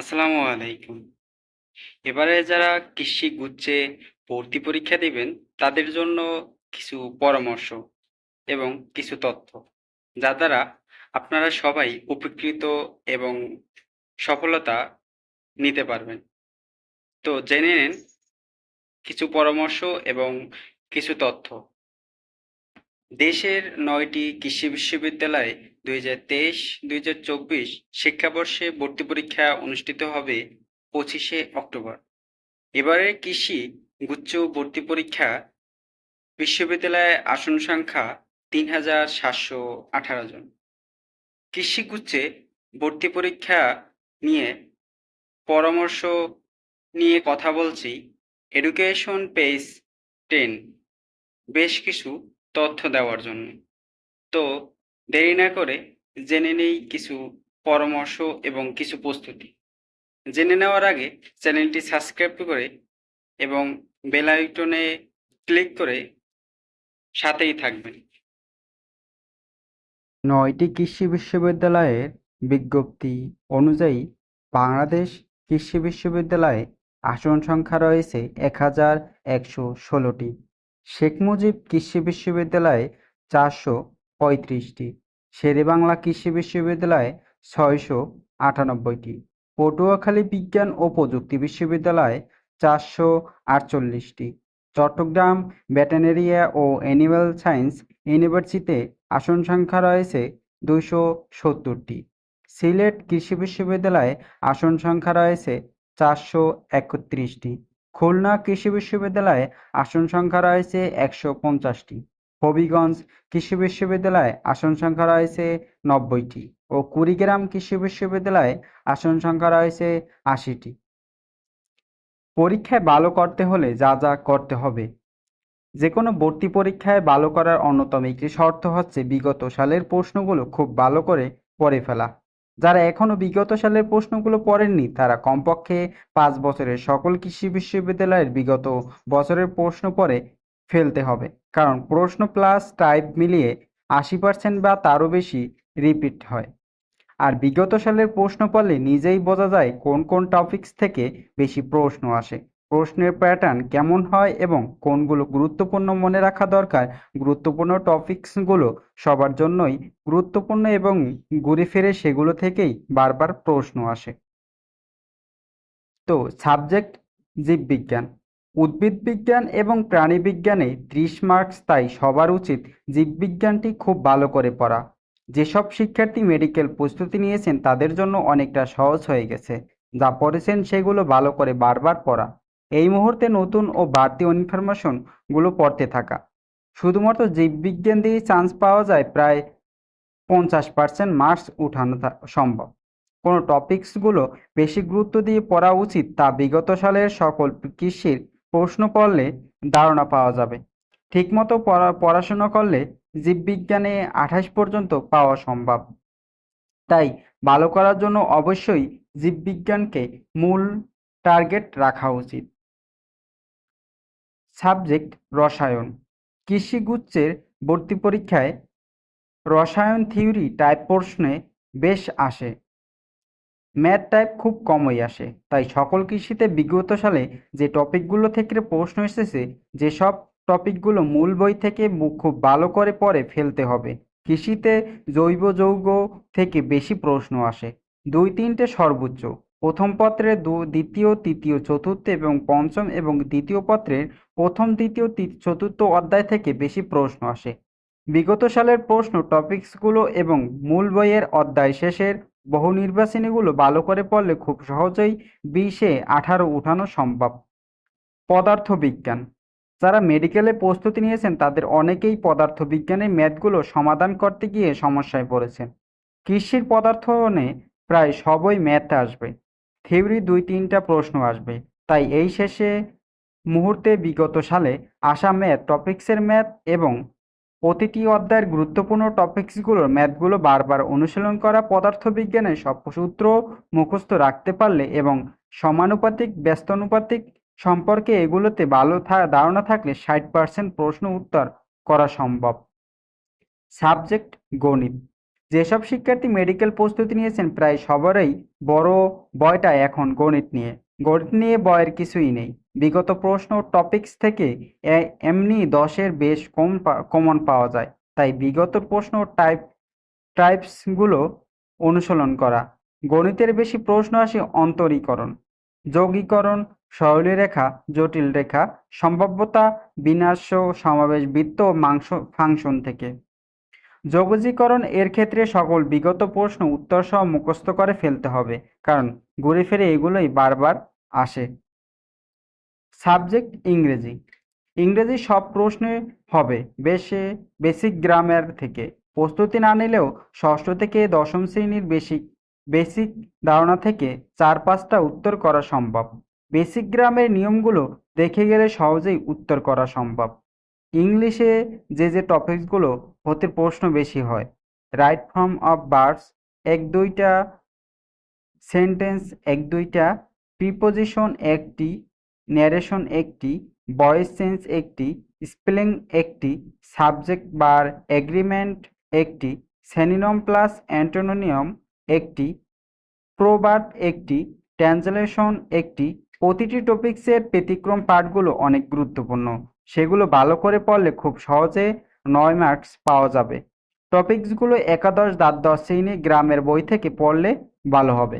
আসসালামু আলাইকুম। এবারে যারা কৃষি গুচ্ছে ভর্তি পরীক্ষা দিবেন, তাদের জন্য কিছু পরামর্শ এবং কিছু তথ্য, যা দ্বারা আপনারা সবাই উপকৃত এবং সফলতা নিতে পারবেন। তো জেনে নিন কিছু পরামর্শ এবং কিছু তথ্য। দেশের নয়টি কৃষি বিশ্ববিদ্যালয়ে দুই হাজার তেইশ, দুই হাজার চব্বিশ শিক্ষাবর্ষে ভর্তি পরীক্ষা অনুষ্ঠিত হবে পঁচিশে অক্টোবর। এবারে কৃষি গুচ্ছ ভর্তি পরীক্ষা বিশ্ববিদ্যালয়ে আসন সংখ্যা তিন হাজার সাতশো আঠারো জন। কৃষি গুচ্ছে ভর্তি পরীক্ষা নিয়ে পরামর্শ নিয়ে কথা বলছি। এডুকেশন পেজ টেন বেশ কিছু তথ্য দেওয়ার জন্য। তো দেরি না করে জেনে নেই কিছু পরামর্শ এবং কিছু প্রস্তুতি। জেনে নেওয়ার আগে চ্যানেলটি সাবস্ক্রাইব করে এবং বেল আইকনে ক্লিক করে সাথেই থাকবেন। নয়টি কৃষি বিশ্ববিদ্যালয়ের বিজ্ঞপ্তি অনুযায়ী বাংলাদেশ কৃষি বিশ্ববিদ্যালয়ে আসন সংখ্যা রয়েছে এক হাজার একশো ষোলোটি। শেখ মুজিব কৃষি বিশ্ববিদ্যালয়ে চারশো পঁয়ত্রিশটি। শেরেবাংলা কৃষি বিশ্ববিদ্যালয়ে ছয়শো আটানব্বইটি। পটুয়াখালী বিজ্ঞান ও প্রযুক্তি বিশ্ববিদ্যালয়ে চারশো আটচল্লিশটি। চট্টগ্রাম ভেটেরিনারি ও অ্যানিম্যাল সায়েন্স ইউনিভার্সিটিতে আসন সংখ্যা রয়েছে দুশো সত্তরটি। সিলেট কৃষি বিশ্ববিদ্যালয়ে আসন সংখ্যা রয়েছে চারশো একত্রিশটি। খুলনা কৃষি বিশ্ববিদ্যালয়ে আসন সংখ্যা রয়েছে একশো পঞ্চাশটি। হবিগঞ্জ কৃষি বিশ্ববিদ্যালয়ে আসন সংখ্যা রয়েছে নব্বইটি ও কুড়িগ্রাম কৃষি বিশ্ববিদ্যালয়ে আসন সংখ্যা রয়েছে আশিটি। পরীক্ষায় ভালো করতে হলে যা যা করতে হবে। যে কোনো ভর্তি পরীক্ষায় ভালো করার অন্যতম একটি শর্ত হচ্ছে বিগত সালের প্রশ্নগুলো খুব ভালো করে পড়ে ফেলা। যারা এখনও বিগত সালের প্রশ্নগুলো পড়েননি, তারা কমপক্ষে পাঁচ বছরের সকল কৃষি বিশ্ববিদ্যালয়ের বিগত বছরের প্রশ্ন পড়ে ফেলতে হবে। কারণ প্রশ্ন প্লাস টাইপ মিলিয়ে আশি পার্সেন্ট বা তারও বেশি রিপিট হয়। আর বিগত সালের প্রশ্ন পড়লে নিজেই বোঝা যায় কোন কোন টপিকস থেকে বেশি প্রশ্ন আসে। প্রশ্নের প্যাটার্ন কেমন হয় এবং কোনগুলো গুরুত্বপূর্ণ মনে রাখা দরকার, গুরুত্বপূর্ণ টপিকসগুলো সবার জন্যই গুরুত্বপূর্ণ এবং ঘুরে ফিরে সেগুলো থেকেই বারবার প্রশ্ন আসে। তো সাবজেক্ট জীববিজ্ঞান। উদ্ভিদ বিজ্ঞান এবং প্রাণী বিজ্ঞানে ত্রিশ মার্কস তাই সবার উচিত জীববিজ্ঞানটি খুব ভালো করে পড়া। যেসব শিক্ষার্থী মেডিকেল প্রস্তুতি নিয়েছেন তাদের জন্য অনেকটা সহজ হয়ে গেছে। যা পড়েছেন সেগুলো ভালো করে বারবার পড়া। এই মুহূর্তে নতুন ও বাড়তি ইনফরমেশনগুলো পড়তে থাকা। শুধুমাত্র জীববিজ্ঞান দিয়েই চান্স পাওয়া যায় প্রায় পঞ্চাশ পার্সেন্ট মার্কস উঠানো সম্ভব। কোনো টপিকসগুলো বেশি গুরুত্ব দিয়ে পড়া উচিত তা বিগত সালের সকল কৃষির প্রশ্ন করলে ধারণা পাওয়া যাবে। ঠিকমতো পড়া, পড়াশোনা করলে জীববিজ্ঞানে আঠাশ পর্যন্ত পাওয়া সম্ভব। তাই ভালো করার জন্য অবশ্যই জীববিজ্ঞানকে মূল টার্গেট রাখা উচিত। সাবজেক্ট রসায়ন। কৃষিগুচ্ছের ভর্তি পরীক্ষায় রসায়ন থিওরি টাইপ প্রশ্নে বেশ আসে। ম্যাথ টাইপ খুব কমই আসে। তাই সকল কৃষিতে বিগত সালে যে টপিকগুলো থেকে প্রশ্ন এসেছে যেসব টপিকগুলো মূল বই থেকে খুব ভালো করে পড়ে ফেলতে হবে। কৃষিতে জৈব যৌগ থেকে বেশি প্রশ্ন আসে। দুই তিনটে সর্বোচ্চ। প্রথম পত্রের দ্বিতীয়, তৃতীয়, চতুর্থ এবং পঞ্চম এবং দ্বিতীয় পত্রের প্রথম, দ্বিতীয় চতুর্থ অধ্যায় থেকে বেশি প্রশ্ন আসে। বিগত সালের প্রশ্ন, টপিকসগুলো এবং মূল বইয়ের অধ্যায় শেষের বহু নির্বাচনীগুলো ভালো করে পড়লে খুব সহজেই বিশে আঠারো উঠানো সম্ভব। পদার্থবিজ্ঞান। যারা মেডিকেলে প্রস্তুতি নিয়েছেন, তাদের অনেকেই পদার্থবিজ্ঞানের ম্যাথগুলো সমাধান করতে গিয়ে সমস্যায় পড়েছেন। কৃষির পদার্থনে প্রায় সবই ম্যাথ আসবে। থিওরি দুই তিনটা প্রশ্ন আসবে। তাই এই শেষে মুহূর্তে বিগত সালে আসা ম্যাথ টপিক্সের ম্যাথ এবং প্রতিটি অধ্যায়ের গুরুত্বপূর্ণ টপিকসগুলোর ম্যাথগুলো বারবার অনুশীলন করা পদার্থবিজ্ঞানের সব সূত্র মুখস্থ রাখতে পারলে এবং সমানুপাতিক, ব্যস্তানুপাতিক সম্পর্কে এগুলোতে ভালো ধারণা থাকলে ষাট পার্সেন্ট প্রশ্ন উত্তর করা সম্ভব। সাবজেক্ট গণিত। যেসব শিক্ষার্থী মেডিকেল প্রস্তুতি নিয়েছেন, প্রায় সবারই বড় বয়টা এখন গণিত নিয়ে। গণিত নিয়ে বয়ের কিছুই নেই। বিগত প্রশ্ন টপিকস থেকে এমনি দশের বেশ কম কমন পাওয়া যায়। তাই বিগত প্রশ্ন টাইপ টাইপসগুলো অনুশীলন করা। গণিতের বেশি প্রশ্ন আসে অন্তরীকরণ, যৌগীকরণ সরলী রেখা জটিল রেখা, সম্ভাব্যতা বিনাশ সমাবেশ, বৃত্ত মাংস, ফাংশন থেকে। যোগজীকরণ এর ক্ষেত্রে সকল বিগত প্রশ্ন উত্তর সহ মুখস্থ করে ফেলতে হবে। কারণ ঘুরে ফিরে এগুলোই বারবার আসে। সাবজেক্ট ইংরেজি। ইংরেজি সব প্রশ্নে হবে। বেশি বেসিক গ্রামার থেকে। প্রস্তুতি না নিলেও ষষ্ঠ থেকে দশম শ্রেণির বেসিক বেসিক ধারণা থেকে চার পাঁচটা উত্তর করা সম্ভব। বেসিক গ্রামের নিয়মগুলো দেখে গেলে সহজেই উত্তর করা সম্ভব। ইংলিশে যে যে টপিকসগুলো হতে প্রশ্ন বেশি হয়, রাইট ফর্ম অফ বার্ডস, এক দুইটা সেন্টেন্স, এক দুইটা প্রিপোজিশন একটি ন্যারেশন একটি ভয়েস চেঞ্জ একটি স্পেলিং একটি সাবজেক্ট বার এগ্রিমেন্ট একটি সেনিনম প্লাস অ্যান্টোনিয়ম একটি প্রবাদ একটি ট্রান্সলেশন একটি। প্রতিটি টপিক্সের ব্যতিক্রম পাঠগুলো অনেক গুরুত্বপূর্ণ। সেগুলো ভালো করে পড়লে খুব সহজে নয় মার্কস পাওয়া যাবে। টপিকসগুলো একাদশ, দ্বাদশ শ্রেণি গ্রামের বই থেকে পড়লে ভালো হবে।